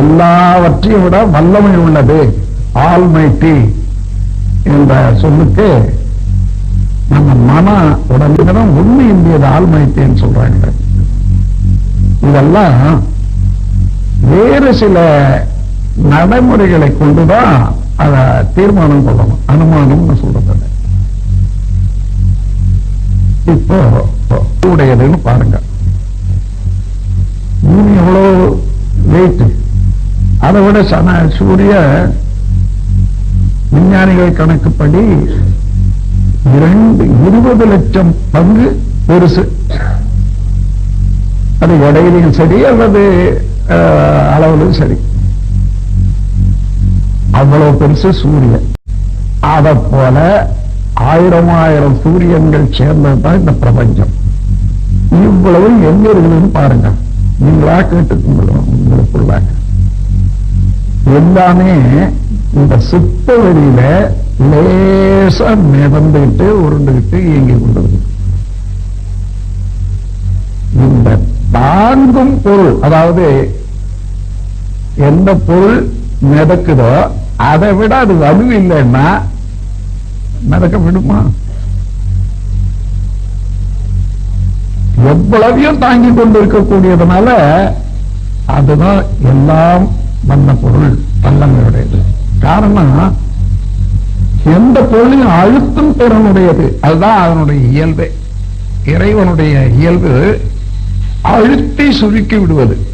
எல்லாவற்றையும் விட வல்லமை உள்ளது. ஆல்மைட்டி என்ற சொல்லுக்கு நம்ம மன உடம்புதான் உண்மை இந்தியது ஆல்மைட்டின்னு சொல்றாங்க. இதெல்லாம் வேறு சில நடைமுறைகளை கொண்டுதான் அத தீர்மானம் கொள்ளணும் அனுமானம்னு சொல்றது இப்போ உடையதுன்னு பாருங்க. வெயிட் அதை விட சன சூரிய விஞ்ஞானிகள் கணக்குப்படி இரண்டு இருபது லட்சம் பங்கு பெருசு. அது எடையிலையும் சரி அல்லது அளவுலையும் சரி. அவ்வளவு பெருசு சூரியன். அதை போல ஆயிரம் ஆயிரம் சூரியன்கள் சேர்ந்ததுதான் இந்த பிரபஞ்சம். இவ்வளவு எங்க இருக்குதுன்னு பாருங்க. நீங்களா கேட்டுக்கொள்ள உங்களுக்குள்ள எல்லாமே இந்த சுத்த வெளியில லேசா மிதந்துகிட்டு உருண்டுகிட்டு இயங்கி கொண்டிருக்கு இந்த தாங்கும் பொருள் அதாவது எந்த பொருள் மிதக்குதோ அதை விட அது வலு இல்லைன்னா மிதக்க விடுமா? எவ்வளவையும் தாங்கி கொண்டு இருக்கக்கூடியதுனால அதுதான் எல்லாம் வந்த பொருள் வல்லமையுடையது. காரணம் எந்த பொருளையும் அழுத்தும் திறனுடையது? அதுதான் அதனுடைய இயல்பு. இறைவனுடைய இயல்பு அழுத்தி சுருக்கி விடுவது.